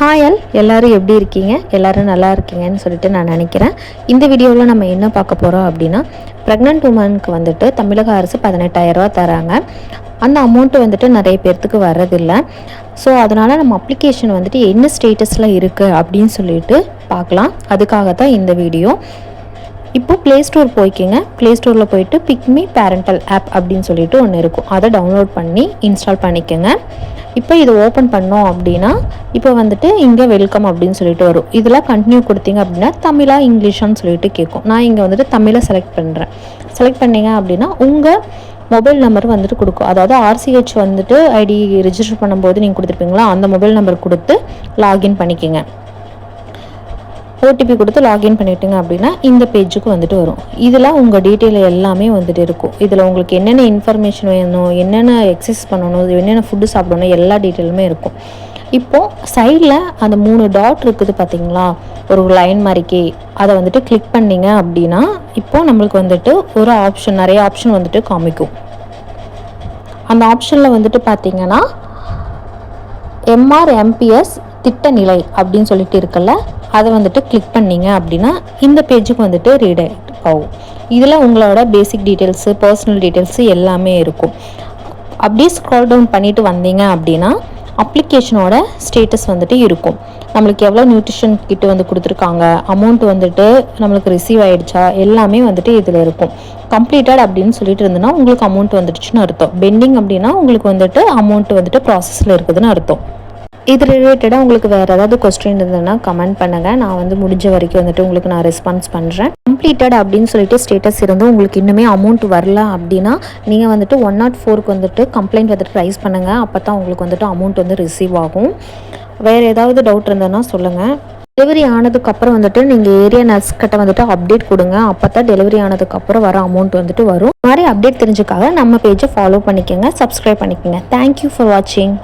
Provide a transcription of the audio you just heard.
ஹாயல் எல்லோரும் எப்படி இருக்கீங்க? எல்லோரும் நல்லா இருக்கீங்கன்னு சொல்லிட்டு நான் நினைக்கிறேன். இந்த வீடியோவில் நம்ம என்ன பார்க்க போகிறோம் அப்படின்னா ப்ரெக்னென்ட் உமனுக்கு வந்துட்டு தமிழக அரசு பதினெட்டாயிரரூவா தராங்க. அந்த அமௌண்ட்டு வந்துட்டு நிறைய பேர்த்துக்கு வர்றதில்லை. ஸோ அதனால் நம்ம அப்ளிகேஷன் வந்துட்டு என்ன ஸ்டேட்டஸில் இருக்குது அப்படின்னு சொல்லிட்டு பார்க்கலாம். அதுக்காக தான் இந்த வீடியோ. இப்போ ப்ளே ஸ்டோர் போய்க்கிங்க. ப்ளே ஸ்டோரில் போயிட்டு பிக்மி பேரண்டல் ஆப் அப்படின்னு சொல்லிட்டு ஒன்று இருக்கும். அதை டவுன்லோட் பண்ணி இன்ஸ்டால் பண்ணிக்கோங்க. இப்போ இதை ஓப்பன் பண்ணோம் அப்படின்னா இப்போ வந்துட்டு இங்கே வெல்கம் அப்படின்னு சொல்லிட்டு வரும். இதில் கண்டினியூ கொடுத்தீங்க அப்படின்னா தமிழாக இங்கிலீஷான்னு சொல்லிட்டு கேட்கும். நான் இங்கே வந்துட்டு தமிழை செலக்ட் பண்ணுறேன் செலக்ட் பண்ணீங்க அப்படின்னா உங்கள் மொபைல் நம்பர் வந்துட்டு கொடுக்கும். அதாவது ஆர்சிஹெச் வந்துட்டு ஐடி ரிஜிஸ்டர் பண்ணும்போது நீங்கள் கொடுத்துருப்பீங்களா அந்த மொபைல் நம்பர் கொடுத்து லாகின் பண்ணிக்கோங்க. ஓடிபி கொடுத்து லாகின் பண்ணிட்டீங்க அப்படின்னா இந்த பேஜுக்கு வந்துட்டு வரும். இதில் உங்கள் டீட்டெயில் எல்லாமே வந்துட்டு இருக்கும். இதில் உங்களுக்கு என்னென்ன இன்ஃபர்மேஷன் வேணும் என்னென்ன எக்ஸசைஸ் பண்ணணும் என்னென்ன ஃபுட்டு சாப்பிடணும் எல்லா டீட்டெயிலுமே இருக்கும். இப்போது சைடில் அந்த மூணு டாட் இருக்குது பார்த்தீங்களா ஒரு லைன் மாதிரிக்கே அதை வந்துட்டு கிளிக் பண்ணிங்க அப்படின்னா இப்போது நம்மளுக்கு வந்துட்டு ஒரு ஆப்ஷன் நிறைய ஆப்ஷன் வந்துட்டு காமிக்கும். அந்த ஆப்ஷனில் வந்துட்டு பார்த்தீங்கன்னா எம்ஆர் எம்பிஎஸ் திட்ட நிலை அப்படின்னு சொல்லிட்டு இருக்குல்ல அதை வந்துட்டு கிளிக் பண்ணிங்க அப்படின்னா இந்த பேஜுக்கு வந்துட்டு ரீடைரக்ட் ஆகும். இதில் உங்களோட பேசிக் டீட்டெயில்ஸு பர்சனல் டீட்டெயில்ஸு எல்லாமே இருக்கும். அப்படியே ஸ்க்ரால் டவுன் பண்ணிட்டு வந்தீங்க அப்படின்னா அப்ளிகேஷனோட ஸ்டேட்டஸ் வந்துட்டு இருக்கும். நம்மளுக்கு எவ்வளோ நியூட்ரிஷன் கிட்டு வந்து கொடுத்துருக்காங்க அமௌண்ட் வந்துட்டு நம்மளுக்கு ரிசீவ் ஆகிடுச்சா எல்லாமே வந்துட்டு இதில் இருக்கும். கம்ப்ளீட்டட் அப்படின்னு சொல்லிட்டு இருந்ததுன்னா உங்களுக்கு அமௌண்ட் வந்துடுச்சுன்னு அர்த்தம். பெண்டிங் அப்படின்னா உங்களுக்கு வந்துட்டு அமௌண்ட் வந்துட்டு ப்ராசஸில் இருக்குதுன்னு அர்த்தம். இது ரிலேட்டடாக உங்களுக்கு வேறு ஏதாவது கொஸ்டின் இருந்ததுன்னா கமெண்ட் பண்ணுங்கள் நான் வந்து முடிஞ்ச வரைக்கும் வந்துட்டு உங்களுக்கு நான் ரெஸ்பான்ஸ் பண்ணுறேன் கம்ப்ளீட்டட் அப்படின்னு சொல்லிட்டு ஸ்டேட்டஸ் இருந்து உங்களுக்கு இன்னுமே அமௌண்ட் வரல அப்படின்னா நீங்கள் வந்துட்டு ஒன் நாட் ஃபோருக்கு வந்துட்டு கம்ப்ளைண்ட் வந்துட்டு ரைஸ் பண்ணுங்கள் அப்போ தான் உங்களுக்கு வந்துட்டு அமௌண்ட் வந்து ரிசீவ் ஆகும். வேறு ஏதாவது டவுட் இருந்ததுன்னா சொல்லுங்கள் டெலிவரி ஆனதுக்கப்புறம் வந்துட்டு நீங்கள் ஏரியா நர்ஸ் கிட்ட வந்துட்டு அப்டேட் கொடுங்க. அப்போ தான் டெலிவரி ஆனதுக்கப்புறம் வர அமௌண்ட் வந்துட்டு வரும். மாதிரி அப்டேட் தெரிஞ்சுக்காக நம்ம பேஜை ஃபாலோ பண்ணிக்கோங்க. சப்ஸ்கிரைப் பண்ணிக்கோங்க. தேங்க்யூ ஃபார் வாட்சிங்